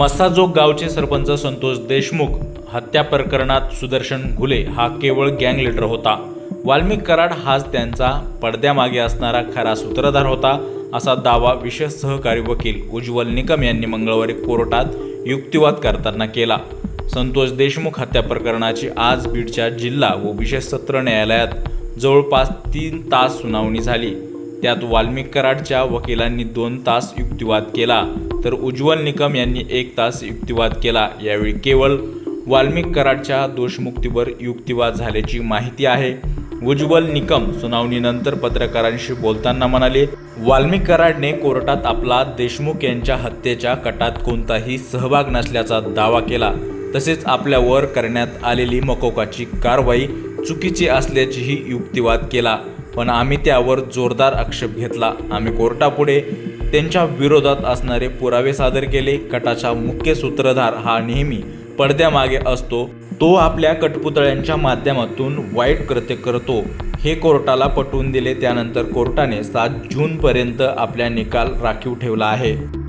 मस्साजोग गावचे सरपंच संतोष देशमुख हत्या प्रकरणात सुदर्शन घुले हा केवळ गँग लिडर होता. वाल्मिक कराड हाच त्यांचा पडद्यामागे असणारा खरा सूत्रधार होता असा दावा विशेष सहकारी वकील उज्ज्वल निकम यांनी मंगळवारी कोर्टात युक्तिवाद करताना केला. संतोष देशमुख हत्या प्रकरणाची आज बीडच्या जिल्हा व विशेष सत्र न्यायालयात जवळपास तीन तास सुनावणी झाली. त्यात वाल्मिक कराडच्या वकिलांनी दोन तास युक्तिवाद केला. तर उज्ज्वल निकम यांनी एक तास युक्तिवाद केला. यावेळी केवळ वाल्मिक कराडच्या दोषमुक्तीवर युक्तिवाद झाल्याची माहिती आहे. उज्ज्वल निकम सुनावणीनंतर पत्रकारांशी बोलताना म्हणाले वाल्मिक कराडने कोर्टात आपला देशमुख यांच्या हत्येच्या कटात कोणताही सहभाग नसल्याचा दावा केला. तसेच आपल्यावर करण्यात आलेली मकोकाची कारवाई चुकीची असल्याचीही युक्तिवाद केला. पण आम्ही त्यावर जोरदार आक्षेप घेतला. आम्ही कोर्टापुढे त्यांच्या विरोधात असणारे पुरावे सादर केले. कटाचा मुख्य सूत्रधार हा नेहमी पडद्यामागे असतो. तो आपल्या कठपुतळ्यांच्या माध्यमातून वाईट कृत्य करतो. हे कोर्टाला पटवून दिले. त्यानंतर कोर्टाने सात जूनपर्यंत आपला निकाल राखीव ठेवला आहे.